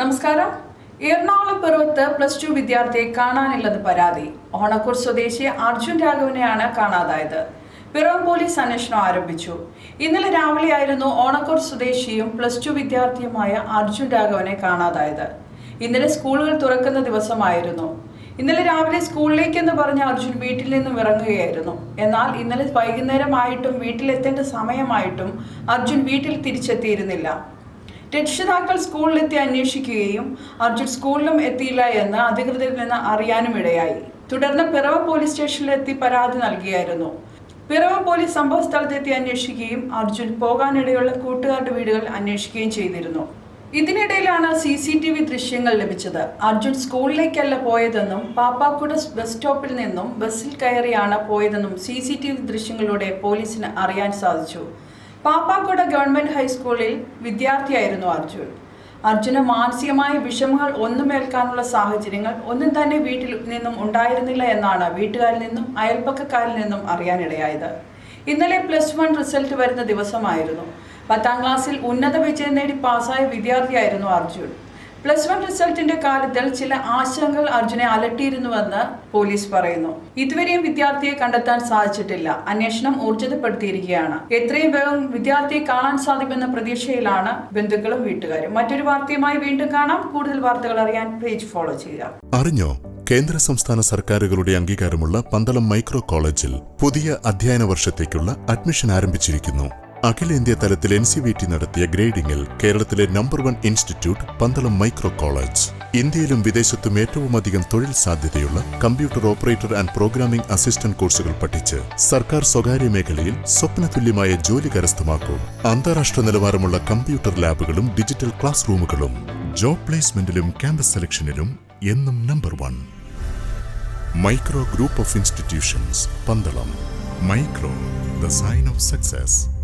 നമസ്കാരം. Ernakulam പിറവത്ത് plus two വിദ്യാർത്ഥിയെ കാണാനില്ലെന്ന് പരാതി. ഓണക്കൂർ സ്വദേശി അർജുൻ രാഘവനെയാണ് കാണാതായത്. പിറവം പോലീസ് അന്വേഷണം ആരംഭിച്ചു. ഇന്നലെ രാവിലെയായിരുന്നു ഓണക്കൂർ സ്വദേശിയും പ്ലസ് ടു വിദ്യാർത്ഥിയുമായ അർജുൻ രാഘവനെ കാണാതായത്. ഇന്നലെ സ്കൂളുകൾ തുറക്കുന്ന ദിവസമായിരുന്നു. ഇന്നലെ രാവിലെ സ്കൂളിലേക്കെന്ന് പറഞ്ഞ അർജുൻ വീട്ടിൽ നിന്നും ഇറങ്ങുകയായിരുന്നു. എന്നാൽ ഇന്നലെ വൈകുന്നേരമായിട്ടും വീട്ടിലെത്തേണ്ട സമയമായിട്ടും അർജുൻ വീട്ടിൽ തിരിച്ചെത്തിയിരുന്നില്ല. രക്ഷിതാക്കൾ സ്കൂളിലെത്തി അന്വേഷിക്കുകയും അർജുൻ സ്കൂളിലും എത്തിയില്ല എന്ന് അധികൃതരിൽ നിന്ന് അറിയാനും ഇടയായി. തുടർന്ന് പിറവ പോലീസ് സ്റ്റേഷനിലെത്തി പരാതി നൽകിയായിരുന്നു. പിറവ പോലീസ് സംഭവ സ്ഥലത്തെത്തി അന്വേഷിക്കുകയും അർജുൻ പോകാനിടയുള്ള കൂട്ടുകാരുടെ വീടുകൾ അന്വേഷിക്കുകയും ചെയ്തിരുന്നു. ഇതിനിടയിലാണ് സി സി ടി വി ദൃശ്യങ്ങൾ ലഭിച്ചത്. അർജുൻ സ്കൂളിലേക്കല്ല പോയതെന്നും പാപ്പാക്കുട ബസ് സ്റ്റോപ്പിൽ നിന്നും ബസ്സിൽ കയറിയാണ് പോയതെന്നും സി സി ടി വി ദൃശ്യങ്ങളിലൂടെ പോലീസിന് അറിയാൻ സാധിച്ചു. പാപ്പാക്കുട ഗവൺമെന്റ് ഹൈസ്കൂളിൽ വിദ്യാർത്ഥിയായിരുന്നു അർജുൻ. അർജുന് മാനസികമായ വിഷമങ്ങൾ ഒന്നും ഏൽക്കാനുള്ള സാഹചര്യങ്ങൾ ഒന്നും തന്നെ വീട്ടിൽ നിന്നും ഉണ്ടായിരുന്നില്ല എന്നാണ് വീട്ടുകാരിൽ നിന്നും അയൽപ്പക്കക്കാരിൽ നിന്നും അറിയാനിടയായത്. ഇന്നലെ പ്ലസ് വൺ റിസൾട്ട് വരുന്ന ദിവസമായിരുന്നു. പത്താം ക്ലാസ്സിൽ ഉന്നത വിജയം നേടി പാസ്സായ വിദ്യാർത്ഥിയായിരുന്നു അർജുൻ. പ്ലസ് വൺ റിസൾട്ടിന്റെ കാര്യത്തിൽ ചില ആശങ്കകൾ അർജുനെ അലട്ടിയിരുന്നുവെന്ന് പോലീസ് പറയുന്നു. ഇതുവരെയും വിദ്യാർത്ഥിയെ കണ്ടെത്താൻ സാധിച്ചിട്ടില്ല. അന്വേഷണം ഊർജിതപ്പെടുത്തിയിരിക്കുകയാണ് എത്രയും വേഗം വിദ്യാർത്ഥിയെ കാണാൻ സാധിക്കുമെന്ന പ്രതീക്ഷയിലാണ് ബന്ധുക്കളും വീട്ടുകാരും. മറ്റൊരു വാർത്തയുമായി വീണ്ടും കാണാം. കൂടുതൽ വാർത്തകൾ അറിയാൻ പേജ് ഫോളോ ചെയ്യുക. അറിഞ്ഞോ? കേന്ദ്ര സംസ്ഥാന സർക്കാരുകളുടെ അംഗീകാരമുള്ള പന്തളം മൈക്രോ കോളേജിൽ പുതിയ അധ്യയന വർഷത്തേക്കുള്ള അഡ്മിഷൻ ആരംഭിച്ചിരിക്കുന്നു. അഖിലേന്ത്യാ തലത്തിൽ എൻ സി വി ടി നടത്തിയ ഗ്രേഡിംഗിൽ കേരളത്തിലെ number one institute Pandalam micro college. ഇന്ത്യയിലും വിദേശത്തും ഏറ്റവുമധികം തൊഴിൽ സാധ്യതയുള്ള computer operator and programming assistant കോഴ്സുകൾ പഠിച്ച് സർക്കാർ സ്വകാര്യ മേഖലയിൽ സ്വപ്നതുല്യമായ ജോലി കരസ്ഥമാക്കും. അന്താരാഷ്ട്ര നിലവാരമുള്ള കമ്പ്യൂട്ടർ ലാബുകളും ഡിജിറ്റൽ ക്ലാസ് റൂമുകളും ജോബ് പ്ലേസ്മെന്റിലും ക്യാമ്പസ് സെലക്ഷനിലും എന്നും number one. Micro group of institutions Pandalam. Micro the sign of success.